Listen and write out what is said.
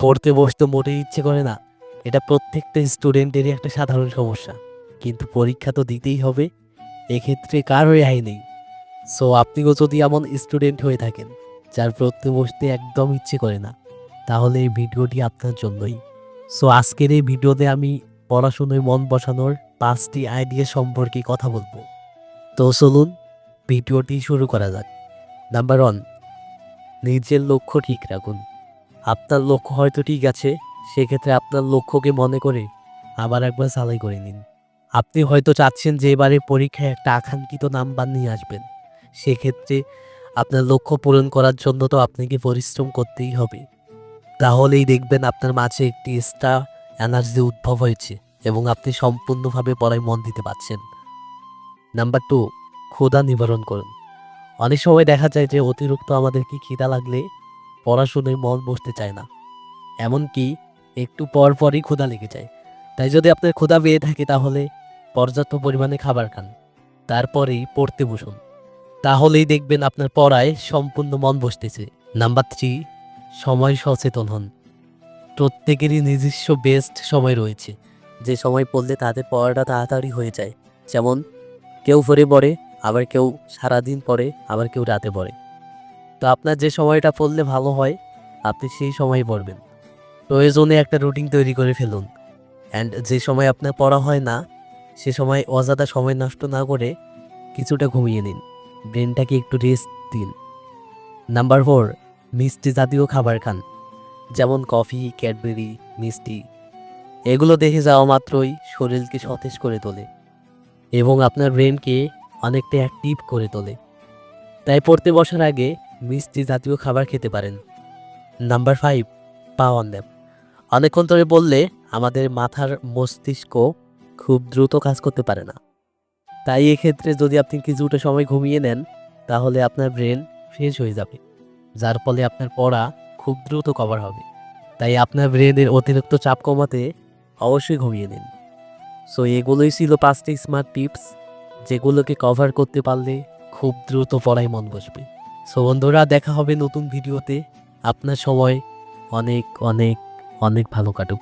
পড়তে বসতে মোটেই ইচ্ছে করে না। এটা প্রত্যেকটা স্টুডেন্টেরই একটা সাধারণ সমস্যা। কিন্তু পরীক্ষা তো দিতেই হবে। এক্ষেত্রে কারও রেহাই নেই। সো আপনিও যদি এমন স্টুডেন্ট হয়ে থাকেন, যার পড়তে বসতে একদম ইচ্ছে করে না, তাহলে এই ভিডিওটি আপনার জন্যই। সো আজকের এই ভিডিওতে আমি পড়াশুনোয় মন বসানোর পাঁচটি আইডিয়া সম্পর্কে কথা বলব। তো চলুন, ভিডিওটি শুরু করা যাক। নাম্বার ওয়ান নিজের লক্ষ্য ঠিক রাখুন। আপনার লক্ষ্য হয়তো ঠিক আছে, সেক্ষেত্রে আপনার লক্ষ্যকে মনে করে আবার একবার সালাই করে নিন। আপনি হয়তো চাচ্ছেন যে এবারে পরীক্ষায় একটা আকাঙ্ক্ষিত নাম্বার নিয়ে আসবেন। সেক্ষেত্রে আপনার লক্ষ্য পূরণ করার জন্য তো আপনাকে পরিশ্রম করতেই হবে। তাহলেই দেখবেন আপনার মাঝে একটি এক্সট্রা এনার্জি উদ্ভব হয়েছে এবং আপনি সম্পূর্ণভাবে পড়ায় মন দিতে পারছেন। নাম্বার টু ক্ষুধা নিবারণ করুন। অনেক সময় দেখা যায় যে অতিরিক্ত আমাদেরকে খিদা লাগলে পড়াশোনায় মন বসতে চায় না। এমনকি একটু পর পরই ক্ষুধা লেগে যায়। তাই যদি আপনার ক্ষুধা পেয়ে থাকে তাহলে পর্যাপ্ত পরিমাণে খাবার খান। তারপরেই পড়তে বসুন। তাহলেই দেখবেন আপনার পড়ায় সম্পূর্ণ মন বসতেছে। নাম্বার থ্রি, সময় সচেতন হন। প্রত্যেকেরই নিজস্ব বেস্ট সময় রয়েছে। যে সময় পড়লে তাদের পড়াটা তাড়াতাড়ি হয়ে যায়। যেমন, কেউ ভোরে পড়ে, আবার কেউ সারাদিন পড়ে, আবার কেউ রাতে পড়ে। তো আপনার যে সময়টা পড়লে ভালো হয়, আপনি সেই সময় পড়বেন। প্রয়োজনে একটা রুটিন তৈরি করে ফেলুন। অ্যান্ড যে সময় আপনার পড়া হয় না, সে সময় অযথা সময় নষ্ট না করে কিছুটা ঘুমিয়ে নিন। ব্রেনটাকে একটু রেস্ট দিন। নাম্বার ফোর মিষ্টি জাতীয় খাবার খান। যেমন কফি ক্যাডবেরি মিষ্টি। এগুলো দেখে যাওয়া মাত্রই শরীরকে সতেজ করে তোলে এবং আপনার ব্রেনকে অনেকটা অ্যাক্টিভ করে তোলে। তাই পড়তে বসার আগে মিষ্টি জাতীয় খাবার খেতে পারেন। নাম্বার ফাইভ পাওয়ার ন্যাপ অনেকক্ষণ ধরে বললে আমাদের মাথার মস্তিষ্ক খুব দ্রুত কাজ করতে পারে না। তাই এক্ষেত্রে যদি আপনি কিছুটা সময় ঘুমিয়ে নেন, তাহলে আপনার ব্রেন ফ্রেশ হয়ে যাবে, যার ফলে আপনার পড়া খুব দ্রুত কভার হবে। তাই আপনার ব্রেনের অতিরিক্ত চাপ কমাতে অবশ্যই ঘুমিয়ে নিন। সো এগুলোই ছিল পাঁচটি স্মার্ট টিপস যেগুলোকে কভার করতে পারলে খুব দ্রুত পড়ায় মন বসবে। সো বন্ধুরা দেখা হবে নতুন ভিডিওতে আপনার সময় অনেক অনেক অনেক ভালো কাটুক।